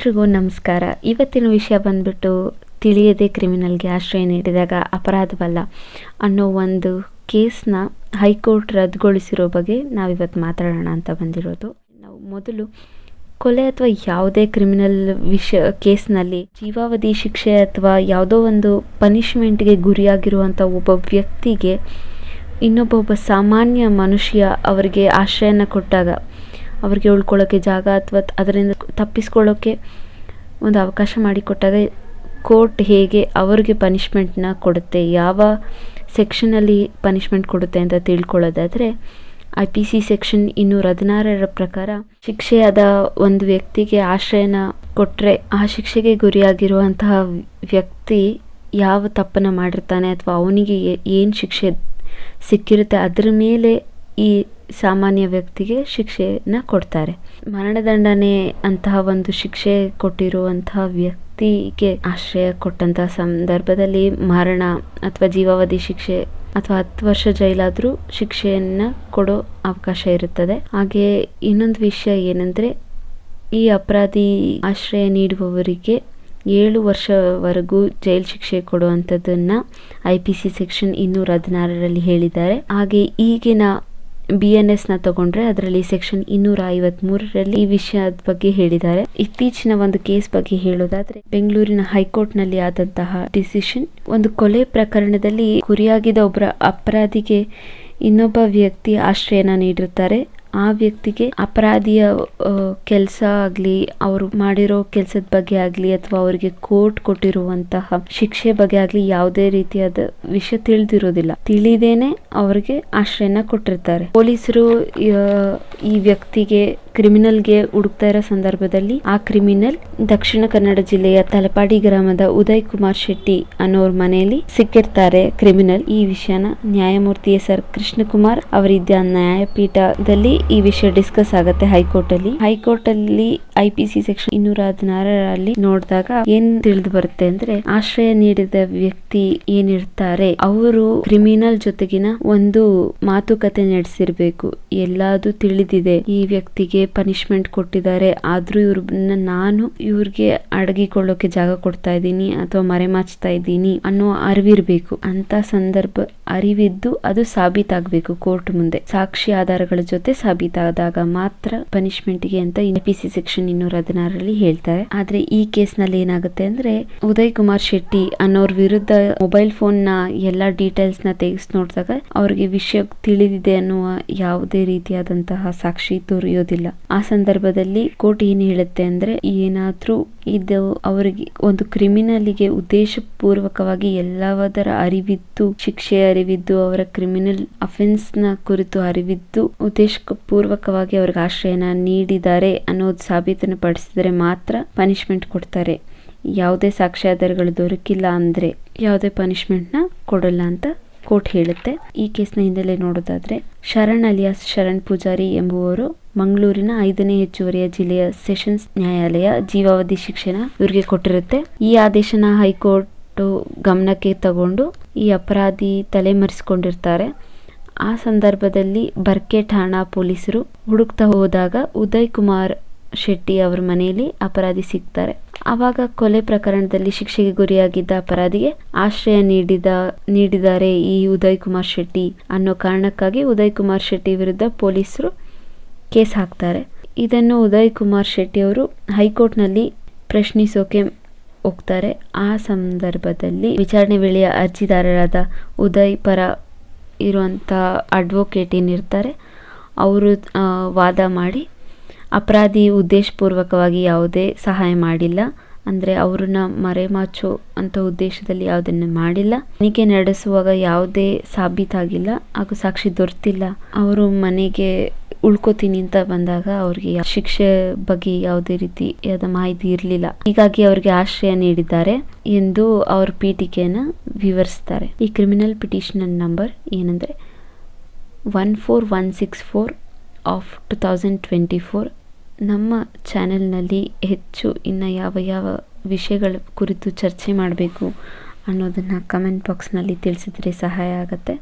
ಎಲ್ರಿಗೂ ನಮಸ್ಕಾರ. ಇವತ್ತಿನ ವಿಷಯ ಬಂದ್ಬಿಟ್ಟು ತಿಳಿಯದೆ ಕ್ರಿಮಿನಲ್ಗೆ ಆಶ್ರಯ ನೀಡಿದಾಗ ಅಪರಾಧವಲ್ಲ ಅನ್ನೋ ಒಂದು ಕೇಸ್ನ ಹೈಕೋರ್ಟ್ ರದ್ದುಗೊಳಿಸಿರೋ ಬಗ್ಗೆ ನಾವಿವತ್ತು ಮಾತಾಡೋಣ ಅಂತ ಬಂದಿರೋದು. ನಾವು ಮೊದಲು ಕೊಲೆ ಅಥವಾ ಯಾವುದೇ ಕ್ರಿಮಿನಲ್ ವಿಷಯ ಕೇಸ್ನಲ್ಲಿ ಜೀವಾವಧಿ ಶಿಕ್ಷೆ ಅಥವಾ ಯಾವುದೋ ಒಂದು ಪನಿಷ್ಮೆಂಟ್ಗೆ ಗುರಿಯಾಗಿರುವಂಥ ಒಬ್ಬ ವ್ಯಕ್ತಿಗೆ ಇನ್ನೊಬ್ಬ ಒಬ್ಬ ಸಾಮಾನ್ಯ ಮನುಷ್ಯ ಅವರಿಗೆ ಆಶ್ರಯನ ಕೊಟ್ಟಾಗ ಅವ್ರಿಗೆ ಉಳ್ಕೊಳ್ಳೋಕ್ಕೆ ಜಾಗ ಅಥವಾ ಅದರಿಂದ ತಪ್ಪಿಸ್ಕೊಳ್ಳೋಕ್ಕೆ ಒಂದು ಅವಕಾಶ ಮಾಡಿಕೊಟ್ಟಾಗ ಕೋರ್ಟ್ ಹೇಗೆ ಅವ್ರಿಗೆ ಪನಿಷ್ಮೆಂಟ್ನ ಕೊಡುತ್ತೆ, ಯಾವ ಸೆಕ್ಷನಲ್ಲಿ ಪನಿಷ್ಮೆಂಟ್ ಕೊಡುತ್ತೆ ಅಂತ ತಿಳ್ಕೊಳ್ಳೋದಾದರೆ ಐ ಪಿ ಸಿ ಸೆಕ್ಷನ್ ಇನ್ನೂರ ಹದಿನಾರರ ಪ್ರಕಾರ ಶಿಕ್ಷೆಯಾದ ಒಂದು ವ್ಯಕ್ತಿಗೆ ಆಶ್ರಯನ ಕೊಟ್ಟರೆ ಆ ಶಿಕ್ಷೆಗೆ ಗುರಿಯಾಗಿರುವಂತಹ ವ್ಯಕ್ತಿ ಯಾವ ತಪ್ಪನ್ನು ಮಾಡಿರ್ತಾನೆ ಅಥವಾ ಅವನಿಗೆ ಏನು ಶಿಕ್ಷೆ ಸಿಕ್ಕಿರುತ್ತೆ ಅದರ ಮೇಲೆ ಈ ಸಾಮಾನ್ಯ ವ್ಯಕ್ತಿಗೆ ಶಿಕ್ಷೆಯನ್ನು ಕೊಡ್ತಾರೆ. ಮರಣದಂಡನೆ ಅಂತಹ ಒಂದು ಶಿಕ್ಷೆ ಕೊಟ್ಟಿರುವಂತಹ ವ್ಯಕ್ತಿಗೆ ಆಶ್ರಯ ಕೊಟ್ಟಂತಹ ಸಂದರ್ಭದಲ್ಲಿ ಮರಣ ಅಥವಾ ಜೀವಾವಧಿ ಶಿಕ್ಷೆ ಅಥವಾ ಹತ್ತು ವರ್ಷ ಜೈಲಾದರೂ ಶಿಕ್ಷೆಯನ್ನು ಕೊಡೋ ಅವಕಾಶ ಇರುತ್ತದೆ. ಹಾಗೆ ಇನ್ನೊಂದು ವಿಷಯ ಏನಂದರೆ, ಈ ಅಪರಾಧಿ ಆಶ್ರಯ ನೀಡುವವರಿಗೆ ಏಳು ವರ್ಷವರೆಗೂ ಜೈಲು ಶಿಕ್ಷೆ ಕೊಡುವಂಥದ್ದನ್ನು ಐ ಪಿ ಸಿ ಸೆಕ್ಷನ್ ಇನ್ನೂರ ಹದಿನಾರರಲ್ಲಿ ಹೇಳಿದ್ದಾರೆ. ಹಾಗೆ ಈಗಿನ ಬಿ ಎನ್ನ ತಗೊಂಡ್ರೆ ಅದರಲ್ಲಿ ಸೆಕ್ಷನ್ ಇನ್ನೂರ ಐವತ್ಮೂರರಲ್ಲಿ ಈ ವಿಷಯದ ಬಗ್ಗೆ ಹೇಳಿದ್ದಾರೆ. ಇತ್ತೀಚಿನ ಒಂದು ಕೇಸ್ ಬಗ್ಗೆ ಹೇಳೋದಾದ್ರೆ, ಬೆಂಗಳೂರಿನ ಹೈಕೋರ್ಟ್ನಲ್ಲಿ ಆದಂತಹ ಡಿಸಿಷನ್ ಒಂದು ಕೊಲೆ ಪ್ರಕರಣದಲ್ಲಿ ಗುರಿಯಾಗಿದ್ದ ಒಬ್ಬರ ಅಪರಾಧಿಗೆ ಇನ್ನೊಬ್ಬ ವ್ಯಕ್ತಿ ಆಶ್ರಯನ ನೀಡಿರ್ತಾರೆ ಆ ವ್ಯಕ್ತಿಗೆ ಅಪರಾಧಿಯ ಕೆಲಸ ಆಗಲಿ, ಅವರು ಮಾಡಿರೋ ಕೆಲಸದ ಬಗ್ಗೆ ಆಗಲಿ ಅಥವಾ ಅವರಿಗೆ ಕೋರ್ಟ್ ಕೊಟ್ಟಿರುವಂತಹ ಶಿಕ್ಷೆ ಬಗ್ಗೆ ಆಗಲಿ ಯಾವುದೇ ರೀತಿಯಾದ ವಿಷಯ ತಿಳಿದಿರೋದಿಲ್ಲ. ತಿಳಿದೇನೆ ಅವರಿಗೆ ಆಶ್ರಯನ ಕೊಟ್ಟಿರ್ತಾರೆ. ಪೊಲೀಸರು ಈ ವ್ಯಕ್ತಿಗೆ ಕ್ರಿಮಿನಲ್ಗೆ ಹುಡುಕ್ತಾ ಇರೋ ಸಂದರ್ಭದಲ್ಲಿ ಆ ಕ್ರಿಮಿನಲ್ ದಕ್ಷಿಣ ಕನ್ನಡ ಜಿಲ್ಲೆಯ ತಲಪಾಡಿ ಗ್ರಾಮದ ಉದಯ್ ಕುಮಾರ್ ಶೆಟ್ಟಿ ಅನ್ನೋರ್ ಮನೆಯಲ್ಲಿ ಸಿಕ್ಕಿರ್ತಾರೆ ಕ್ರಿಮಿನಲ್. ಈ ವಿಷಯನ ನ್ಯಾಯಮೂರ್ತಿ ಎಸ್ ಆರ್ ಕೃಷ್ಣಕುಮಾರ್ ಅವರಿದ್ದ ನ್ಯಾಯಪೀಠದಲ್ಲಿ ಈ ವಿಷಯ ಡಿಸ್ಕಸ್ ಆಗುತ್ತೆ ಹೈಕೋರ್ಟ್ ಅಲ್ಲಿ ಹೈಕೋರ್ಟ್ ಅಲ್ಲಿ ಐ ಪಿ ಸಿ ಸೆಕ್ಷನ್ ಇನ್ನೂರ ಹದಿನಾರರಲ್ಲಿ ನೋಡಿದಾಗ ಏನ್ ತಿಳಿದು ಬರುತ್ತೆ ಅಂದ್ರೆ ಆಶ್ರಯ ನೀಡಿದ ವ್ಯಕ್ತಿ ಏನಿರ್ತಾರೆ ಅವರು ಕ್ರಿಮಿನಲ್ ಜೊತೆಗಿನ ಒಂದು ಮಾತುಕತೆ ನಡೆಸಿರ್ಬೇಕು. ಎಲ್ಲಾದು ತಿಳಿದಿದೆ. ಈ ವ್ಯಕ್ತಿಗೆ ಪನಿಷ್ಮೆಂಟ್ ಕೊಟ್ಟಿದ್ದಾರೆ. ಆದ್ರೂ ಇವ್ರನ್ನ ನಾನು ಇವ್ರಿಗೆ ಅಡಗಿಕೊಳ್ಳೋಕೆ ಜಾಗ ಕೊಡ್ತಾ ಇದ್ದೀನಿ ಅಥವಾ ಮರೆಮಾಚ್ತಾ ಇದ್ದೀನಿ ಅನ್ನೋ ಅರಿವಿರ್ಬೇಕು. ಅಂತ ಸಂದರ್ಭ ಅರಿವಿದ್ದು ಅದು ಸಾಬೀತಾಗಬೇಕು ಕೋರ್ಟ್ ಮುಂದೆ. ಸಾಕ್ಷಿ ಆಧಾರಗಳ ಜೊತೆ ಸಾಬೀತಾದಾಗ ಮಾತ್ರ ಪನಿಷ್ಮೆಂಟ್ಗೆ ಅಂತ ಪಿ ಸಿ ಸೆಕ್ಷನ್ ಇನ್ನೂರ ಹದಿನಾರರಲ್ಲಿ ಹೇಳ್ತಾರೆ. ಆದ್ರೆ ಈ ಕೇಸ್ನಲ್ಲಿ ಏನಾಗುತ್ತೆ ಅಂದ್ರೆ ಉದಯ್ ಕುಮಾರ್ ಶೆಟ್ಟಿ ಅನ್ನೋರ್ ವಿರುದ್ಧ ಮೊಬೈಲ್ ಫೋನ್ನ ಎಲ್ಲಾ ಡೀಟೇಲ್ಸ್ನ ತೆಗೆಸ್ ನೋಡಿದಾಗ ಅವ್ರಿಗೆ ವಿಷಯ ತಿಳಿದಿದೆ ಅನ್ನುವ ಯಾವುದೇ ರೀತಿಯಾದಂತಹ ಸಾಕ್ಷಿ ದೊರೆಯೋದಿಲ್ಲ ಆ ಸಂದರ್ಭದಲ್ಲಿ ಕೋರ್ಟ್ ಏನ್ ಹೇಳುತ್ತೆ ಅಂದ್ರೆ ಏನಾದ್ರೂ ಇದು ಅವರಿಗೆ ಒಂದು ಕ್ರಿಮಿನಲ್ಗೆ ಉದ್ದೇಶಪೂರ್ವಕವಾಗಿ ಎಲ್ಲವದರ ಅರಿವಿದ್ದು, ಶಿಕ್ಷೆ ಅರಿವಿದ್ದು, ಅವರ ಕ್ರಿಮಿನಲ್ ಅಫೆನ್ಸ್ನ ಕುರಿತು ಅರಿವಿದ್ದು ಉದ್ದೇಶ ಪೂರ್ವಕವಾಗಿ ಅವ್ರಿಗೆ ಆಶ್ರಯನ ನೀಡಿದ್ದಾರೆ ಅನ್ನೋದು ಸಾಬೀತನ್ನು ಪಡಿಸಿದರೆ ಮಾತ್ರ ಪನಿಷ್ಮೆಂಟ್ ಕೊಡ್ತಾರೆ. ಯಾವುದೇ ಸಾಕ್ಷ್ಯಾಧಾರಗಳು ದೊರಕಿಲ್ಲ ಅಂದ್ರೆ ಯಾವುದೇ ಪನಿಷ್ಮೆಂಟ್ನ ಕೊಡಲ್ಲ ಅಂತ ಕೋರ್ಟ್ ಹೇಳುತ್ತೆ. ಈ ಕೇಸ್ನ ಹಿನ್ನೆಲೆ ನೋಡೋದಾದ್ರೆ, ಶರಣ್ ಅಲಿಯಾಸ್ ಶರಣ್ ಪೂಜಾರಿ ಎಂಬುವರು ಮಂಗಳೂರಿನ ಐದನೇ ಹೆಚ್ಚುವರಿಯ ಜಿಲ್ಲೆಯ ಸೆಷನ್ಸ್ ನ್ಯಾಯಾಲಯ ಜೀವಾವಧಿ ಶಿಕ್ಷಣ ಇವರಿಗೆ ಕೊಟ್ಟಿರುತ್ತೆ. ಈ ಆದೇಶನ ಹೈಕೋರ್ಟ್ ಗಮನಕ್ಕೆ ತಗೊಂಡು ಈ ಅಪರಾಧಿ ತಲೆಮರೆಸಿಕೊಂಡಿರ್ತಾರೆ. ಆ ಸಂದರ್ಭದಲ್ಲಿ ಬರ್ಕೆ ಠಾಣಾ ಪೊಲೀಸರು ಹುಡುಕ್ತಾ ಹೋದಾಗ ಉದಯ್ ಕುಮಾರ್ ಶೆಟ್ಟಿ ಅವರ ಮನೆಯಲ್ಲಿ ಅಪರಾಧಿ ಸಿಗ್ತಾರೆ. ಆವಾಗ ಕೊಲೆ ಪ್ರಕರಣದಲ್ಲಿ ಶಿಕ್ಷೆಗೆ ಗುರಿಯಾಗಿದ್ದ ಅಪರಾಧಿಗೆ ಆಶ್ರಯ ನೀಡಿದ, ನೀಡಿದ್ದಾರೆ ಈ ಉದಯ್ ಕುಮಾರ್ ಶೆಟ್ಟಿ. ಅನ್ನೋ ಕಾರಣಕ್ಕಾಗಿ ಉದಯ್ ಕುಮಾರ್ ಶೆಟ್ಟಿ ವಿರುದ್ಧ ಪೊಲೀಸರು ಕೇಸ್ ಹಾಕ್ತಾರೆ. ಇದನ್ನು ಉದಯ್ ಕುಮಾರ್ ಶೆಟ್ಟಿ ಅವರು ಹೈಕೋರ್ಟ್ನಲ್ಲಿ ಪ್ರಶ್ನಿಸೋಕೆ ಹೋಗ್ತಾರೆ. ಆ ಸಂದರ್ಭದಲ್ಲಿ ವಿಚಾರಣೆ ವೇಳೆಯ ಅರ್ಜಿದಾರರಾದ ಉದಯ್ ಪರ ಇರುವಂಥ ಅಡ್ವೊಕೇಟ್ ಏನಿರ್ತಾರೆ, ಅವರು ವಾದ ಮಾಡಿ ಅಪರಾಧಿ ಉದ್ದೇಶಪೂರ್ವಕವಾಗಿ ಯಾವುದೇ ಸಹಾಯ ಮಾಡಿಲ್ಲ. ಅಂದರೆ ಅವ್ರನ್ನ ಮರೆಮಾಚೋ ಅಂತ ಉದ್ದೇಶದಲ್ಲಿ ಯಾವುದನ್ನು ಮಾಡಿಲ್ಲ. ತನಿಖೆ ನಡೆಸುವಾಗ ಯಾವುದೇ ಸಾಬೀತಾಗಿಲ್ಲ. ಹಾಗೂ ಸಾಕ್ಷಿ ದೊರೆತಿಲ್ಲ. ಅವರು ಮನೆಗೆ ಉಳ್ಕೋತೀನಿ ಅಂತ ಬಂದಾಗ ಅವ್ರಿಗೆ ಶಿಕ್ಷೆ ಬಗ್ಗೆ ಯಾವುದೇ ರೀತಿಯಾದ ಮಾಹಿತಿ ಇರಲಿಲ್ಲ. ಹೀಗಾಗಿ ಅವ್ರಿಗೆ ಆಶ್ರಯ ನೀಡಿದ್ದಾರೆ ಎಂದು ಅವ್ರ ಪೀಠಿಕೆಯನ್ನು ವಿವರಿಸ್ತಾರೆ. ಈ ಕ್ರಿಮಿನಲ್ ಪಿಟಿಷನ್ ನಂಬರ್ ಏನಂದರೆ one four one six four of two thousand twenty four ನಮ್ಮ ಚಾನೆಲ್ನಲ್ಲಿ ಹೆಚ್ಚು ಇನ್ನು ಯಾವ ಯಾವ ವಿಷಯಗಳ ಕುರಿತು ಚರ್ಚೆ ಮಾಡಬೇಕು ಅನ್ನೋದನ್ನು ಕಮೆಂಟ್ ಬಾಕ್ಸ್ನಲ್ಲಿ ತಿಳಿಸಿದ್ರೆ ಸಹಾಯ ಆಗುತ್ತೆ.